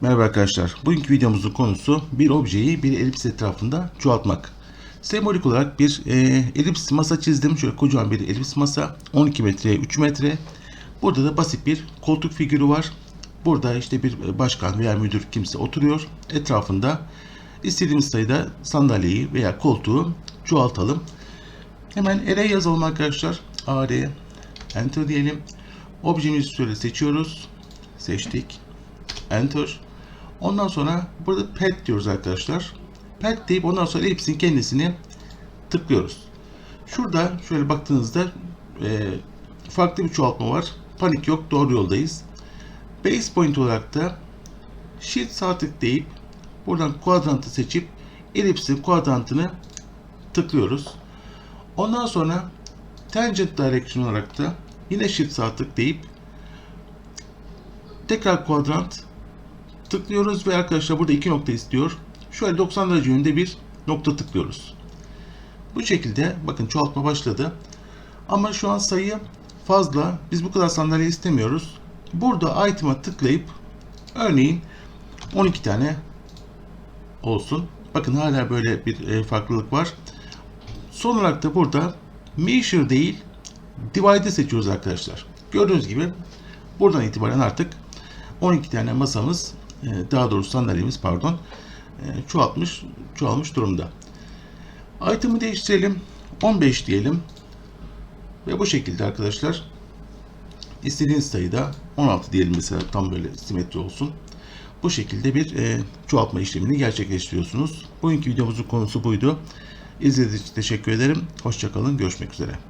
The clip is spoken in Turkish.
Merhaba arkadaşlar. Bugünkü videomuzun konusu bir objeyi bir elips etrafında çoğaltmak. Sembolik olarak bir e, elips masa çizdim. Şöyle kocaman bir elips masa. 12 metreye 3 metre. Burada da basit bir koltuk figürü var. Burada işte bir başkan veya müdür kimse oturuyor. Etrafında istediğimiz sayıda sandalyeyi veya koltuğu çoğaltalım. Hemen array yazalım arkadaşlar. AR Enter diyelim. Objemizi şöyle seçiyoruz. Seçtik. Enter. Ondan sonra burada pet diyoruz arkadaşlar. Pet deyip ondan sonra hepsinin kendisini tıklıyoruz. Şurada şöyle baktığınızda e, farklı bir çoğaltma var. Panik yok. Doğru yoldayız. Base point olarak da shift sağ tık deyip buradan kuadrantı seçip elipsin kuadrantını tıklıyoruz. Ondan sonra tangent direction olarak da yine shift sağ tık deyip tekrar kuadrant tıklıyoruz ve arkadaşlar burada iki nokta istiyor. Şöyle 90 derece yönünde bir nokta tıklıyoruz. Bu şekilde bakın çoğaltma başladı. Ama şu an sayı fazla. Biz bu kadar sandalye istemiyoruz. Burada item'a tıklayıp örneğin 12 tane olsun. Bakın hala böyle bir e, farklılık var. Son olarak da burada measure değil divide'ı seçiyoruz arkadaşlar. Gördüğünüz gibi buradan itibaren artık 12 tane masamız daha doğrusu sandalyemiz pardon e, çoğaltmış çoğalmış durumda. Item'ı değiştirelim. 15 diyelim. Ve bu şekilde arkadaşlar istediğiniz sayıda 16 diyelim mesela tam böyle simetri olsun. Bu şekilde bir e, çoğaltma işlemini gerçekleştiriyorsunuz. Bugünkü videomuzun konusu buydu. İzlediğiniz için teşekkür ederim. Hoşçakalın. Görüşmek üzere.